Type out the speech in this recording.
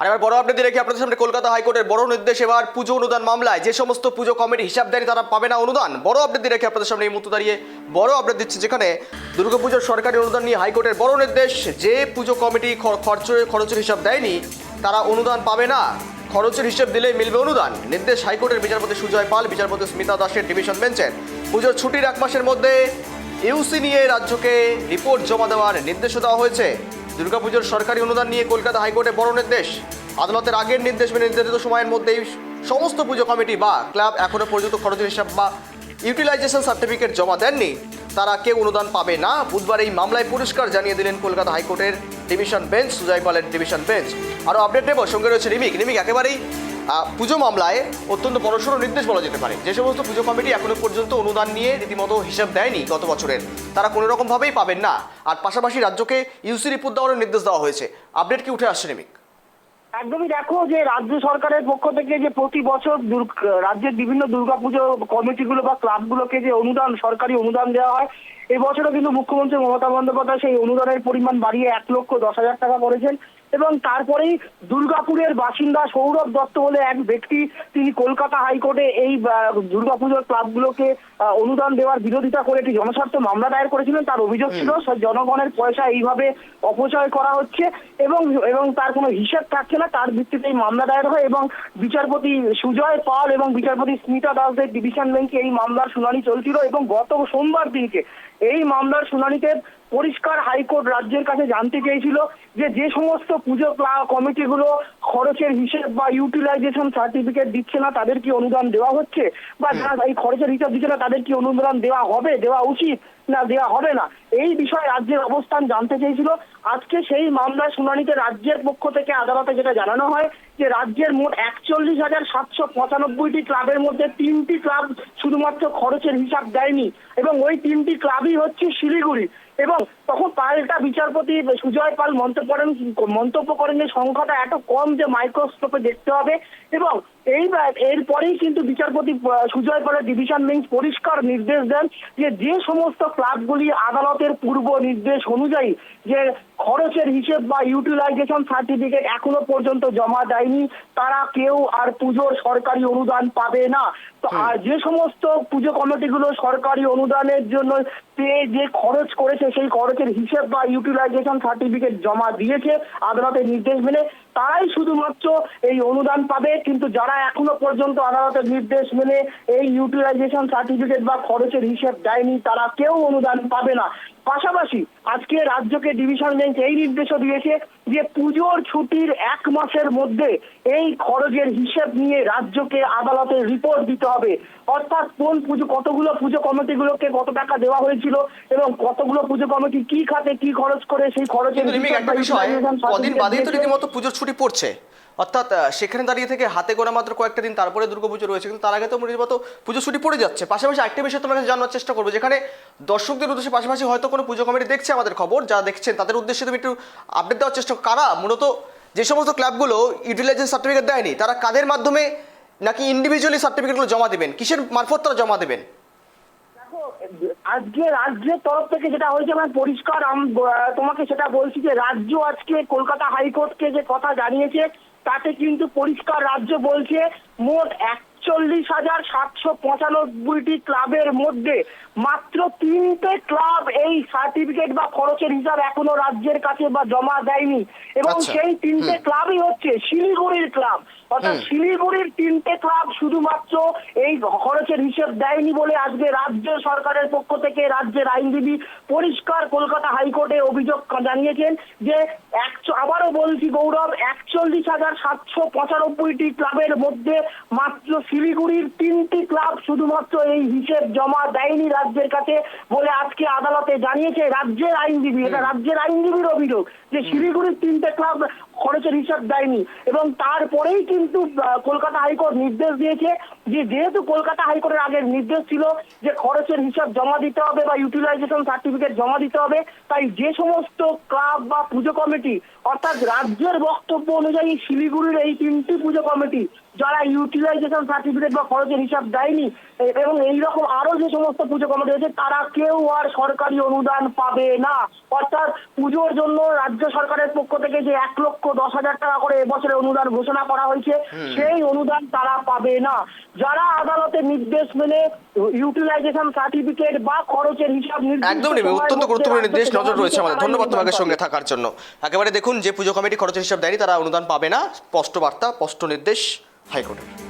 আর এবার বড় আপডেট রেখে আপনাদের সামনে কলকাতা হাইকোর্টের বড় নির্দেশ। এবার পুজো অনুদান মামলায় যে সমস্ত পুজো কমিটি হিসাব দেয়নি তারা পাবে না অনুদান। বড় আপডেট রেখে আপনাদের সামনে এই মুহূর্তে দাঁড়িয়ে। বড় আপডেট দিচ্ছে যেখানে দুর্গাপুজোর সরকারি অনুদান নিয়ে হাইকোর্টের বড় নির্দেশ, যে পুজো কমিটি খরচ খরচের হিসাব দেয়নি, তারা অনুদান পাবে না। খরচের হিসেব দিলেই মিলবে অনুদান। নির্দেশ হাইকোর্টের বিচারপতি সুজয় পাল, বিচারপতি স্মিতা দাসের ডিভিশন বেঞ্চের। পুজোর ছুটির এক মাসের মধ্যে ইউসি নিয়ে রাজ্যকে রিপোর্ট জমা দেওয়ার নির্দেশও দেওয়া হয়েছে। দুর্গাপুজোর সরকারি অনুদান নিয়ে কলকাতা হাইকোর্টে বড় নির্দেশ। আদালতের আগের নির্দেশ মেনে নির্ধারিত সময়ের মধ্যেই সমস্ত পুজো কমিটি বা ক্লাব এখনও পর্যন্ত খরচের হিসাব বা ইউটিলাইজেশন সার্টিফিকেট জমা দেননি। তারা কেউ অনুদান পাবে না। বুধবার এই মামলায় পুরস্কার জানিয়ে দিলেন কলকাতা হাইকোর্টের ডিভিশন বেঞ্চ, সুজয় পালের ডিভিশন বেঞ্চ। আরও আপডেট নেব। সঙ্গে রয়েছে রিমিক। রিমিক, একেবারেই পুজো মামলায় অত্যন্ত বড়সড় নির্দেশ বলা যেতে পারে। যে সমস্ত পুজো কমিটি এখনও পর্যন্ত অনুদান নিয়ে রীতিমতো হিসাব দেয়নি গত বছরের। তারা কোনো রকমভাবেই পাবেন না। আর পাশাপাশি রাজ্যকে ইউসি রিপোর্ট দেওয়ার নির্দেশ দেওয়া হয়েছে। আপডেট কি উঠে আসছে, রিমিক? একদমই দেখো যে রাজ্য সরকারের পক্ষ থেকে যে প্রতি বছর রাজ্যের বিভিন্ন দুর্গাপুজো কমিটিগুলো বা ক্লাবগুলোকে যে অনুদান, সরকারি অনুদান দেওয়া হয়, এবছরও কিন্তু মুখ্যমন্ত্রী মমতা বন্দ্যোপাধ্যায় সেই অনুদানের পরিমাণ বাড়িয়ে এক লক্ষ দশ হাজার টাকা করেছেন। এবং তারপরেই দুর্গাপুরের বাসিন্দা সৌরভ দত্ত বলে এক ব্যক্তি তিনি কলকাতা হাইকোর্টে এই দুর্গাপুজোর ক্লাবগুলোকে অনুদান দেওয়ার বিরোধিতা করে একটি জনস্বার্থ মামলা দায়ের করেছিলেন। তার অভিযোগ ছিল জনগণের পয়সা এইভাবে অপচয় করা হচ্ছে এবং এবং তার কোনো হিসেব থাকছে না। তার ভিত্তিতে এই মামলা দায়ের হয় এবং বিচারপতি সুজয় পাল এবং বিচারপতি স্মিতা দাসদের ডিভিশন বেঞ্চে এই মামলার শুনানি চলছিল এবং গত সোমবার দিনকে এই মামলার শুনানিতে পরিষ্কার হাইকোর্ট রাজ্যের কাছে জানতে চেয়েছিল যে যে সমস্ত পুজো কমিটিগুলো খরচের হিসেব বা ইউটিলাইজেশন সার্টিফিকেট দিচ্ছে না তাদের কি অনুদান দেওয়া হচ্ছে? বা যারা এই খরচের হিসাব দিচ্ছে না তাদের কি অনুদান দেওয়া হবে দেওয়া উচিত? না দেওয়া হবে না। এই বিষয়ে রাজ্যের অবস্থান জানতে চেয়েছিল। আজকে সেই মামলার শুনানিতে রাজ্যের পক্ষ থেকে আদালতে যেটা জানানো হয় যে রাজ্যের মোট একচল্লিশ হাজার সাতশো পঁচানব্বইটি ক্লাবের মধ্যে তিনটি ক্লাব শুধুমাত্র খরচের হিসাব দেয়নি এবং ওই তিনটি ক্লাবই হচ্ছে শিলিগুড়ি। এবং তখন পাল্টা বিচারপতি সুজয় পাল মন্তব্য করেন মন্তব্য করেন যে সংখ্যাটা এত কম যে মাইক্রোস্কোপে দেখতে হবে। এবং এই এরপরেই কিন্তু বিচারপতি সুজয় পালের ডিভিশন বেঞ্চ পরিষ্কার নির্দেশ দেন যে যে সমস্ত ক্লাবগুলি আদালতের পূর্ব নির্দেশ অনুযায়ী যে খরচের হিসেব বা ইউটিলাইজেশন সার্টিফিকেট এখনও পর্যন্ত জমা দেয়নি তারা কেউ আর পুজোর সরকারি অনুদান পাবে না। তো আর যে সমস্ত পুজো কমিটিগুলো সরকারি অনুদানের জন্য পেয়ে যে খরচ করেছে সেই খরচের হিসেব বা ইউটিলাইজেশন সার্টিফিকেট জমা দিয়েছে আদালতের নির্দেশ মেনে তারাই শুধুমাত্র এই অনুদান পাবে। কিন্তু যারা এখনও পর্যন্ত আদালতের নির্দেশ মেনে এই ইউটিলাইজেশন সার্টিফিকেট বা খরচের হিসেব দেয়নি, তারা কেউ অনুদান পাবে না। পাশাপাশি আজকে রাজ্যকে ডিভিশন বেঞ্চ এই নির্দেশও দিয়েছে যে পুজোর ছুটির এক মাসের মধ্যে এই খরচের হিসেব নিয়ে রাজ্যকে আদালতে রিপোর্ট দিতে হবে। অর্থাৎ কোন পুজো কতগুলো পুজো কমিটিগুলোকে কত টাকা দেওয়া হয়েছিল এবং কতগুলো পুজো কমিটি কি খাতে কি খরচ করে সেই খরচের কদিন বাদেই তো রীতিমতো পুজোর ছুটি পড়ছে। অর্থাৎ সেখানে দাঁড়িয়ে থেকে হাতে গোনা মাত্র কয়েকটা দিন তারপরে দুর্গাপুজো রয়েছে কিন্তু তার আগে তো রীতিমতো পুজো ছুটি পড়ে যাচ্ছে। পাশাপাশি একটা বিষয় তোমার কাছে জানার চেষ্টা করব যেখানে দর্শকদের উদ্দেশ্যে পাশাপাশি হয়তো কোনো পুজো কমিটি দেখছে আমাদের খবর যা দেখছেন তাদের উদ্দেশ্যে তুমি একটু আপডেট দেওয়ার চেষ্টা কারা। মূলত যে সমস্ত ক্লাবগুলো ইউটিলাইজেশন সার্টিফিকেট দেয়নি, তারা কাদের মাধ্যমে নাকি ইন্ডিভিজুয়ালি সার্টিফিকেটগুলো জমা দেবেন? কিসের মারফত তারা জমা দেবেন? আজকে রাজ্যের তরফ থেকে যেটা হয়েছে আমার পরিষ্কার তোমাকে সেটা বলছি যে, রাজ্য আজকে কলকাতা হাইকোর্টকে যে কথা জানিয়েছে, তাতে কিন্তু পরিষ্কার রাজ্য বলছে, মোট একচল্লিশ হাজার সাতশো পঁচানব্বইটি ক্লাবের মধ্যে মাত্র তিনটে ক্লাব এই সার্টিফিকেট বা খরচের হিসাব এখনও রাজ্যের কাছে বা জমা দেয়নি। এবং আচ্ছা, সেই তিনটে ক্লাবই হচ্ছে শিলিগুড়ির ক্লাব। অর্থাৎ শিলিগুড়ির তিনটে ক্লাব শুধুমাত্র এই খরচের হিসেব দেয়নি বলে আজকে রাজ্য সরকারের পক্ষ থেকে রাজ্যের আইনজীবী পরিষ্কার কলকাতা হাইকোর্টে অভিযোগ জানিয়েছেন যে একশো আবারও বলছি গৌরব একচল্লিশ হাজার সাতশো পঁচানব্বইটি ক্লাবের মধ্যে মাত্র শিলিগুড়ির তিনটি ক্লাব শুধুমাত্র এই হিসেব জমা দেয়নি রাজ্যের কাছে বলে আজকে আদালতে জানিয়েছে রাজ্যের আইনজীবী। এটা রাজ্যের আইনজীবীর অভিযোগ যে শিলিগুড়ির তিনটে ক্লাব খরচের হিসাব দেয়নি এবং তারপরেই কিন্তু কলকাতা হাইকোর্ট নির্দেশ দিয়েছে যে যেহেতু কলকাতা হাইকোর্টের আগের নির্দেশ ছিল যে খরচের হিসাব জমা দিতে হবে বা ইউটিলাইজেশন সার্টিফিকেট জমা দিতে হবে, তাই যে সমস্ত ক্লাব বা পুজো কমিটি, অর্থাৎ রাজ্যের বক্তব্য অনুযায়ী শিলিগুড়ির এই তিনটি পুজো কমিটি যারা ইউটিলাইজেশন সার্টিফিকেট বা খরচের হিসাব দেয়নি এবং এইরকম আরও যে সমস্ত পুজো কমিটি রয়েছে তারা কেউ আর সরকারি অনুদান পাবে না। অর্থাৎ পুজোর জন্য রাজ্য সরকারের পক্ষ থেকে যে এক লক্ষ দশ হাজার টাকা করে এবছরে অনুদান ঘোষণা করা হয়েছে সেই অনুদান তারা পাবে না। যারা আদালতের নির্দেশ মেনে ইউটিলাইজেশন সার্টিফিকেট বা খরচের হিসাব একদম নেবে অত্যন্ত গুরুত্বপূর্ণ নির্দেশ নজর রয়েছে আমাদের। ধন্যবাদ তোমাকে সঙ্গে থাকার জন্য। একেবারে দেখুন যে পুজো কমিটি খরচের হিসাব দেয়নি তারা অনুদান পাবে না। স্পষ্ট বার্তা স্পষ্ট নির্দেশ। はい、これ。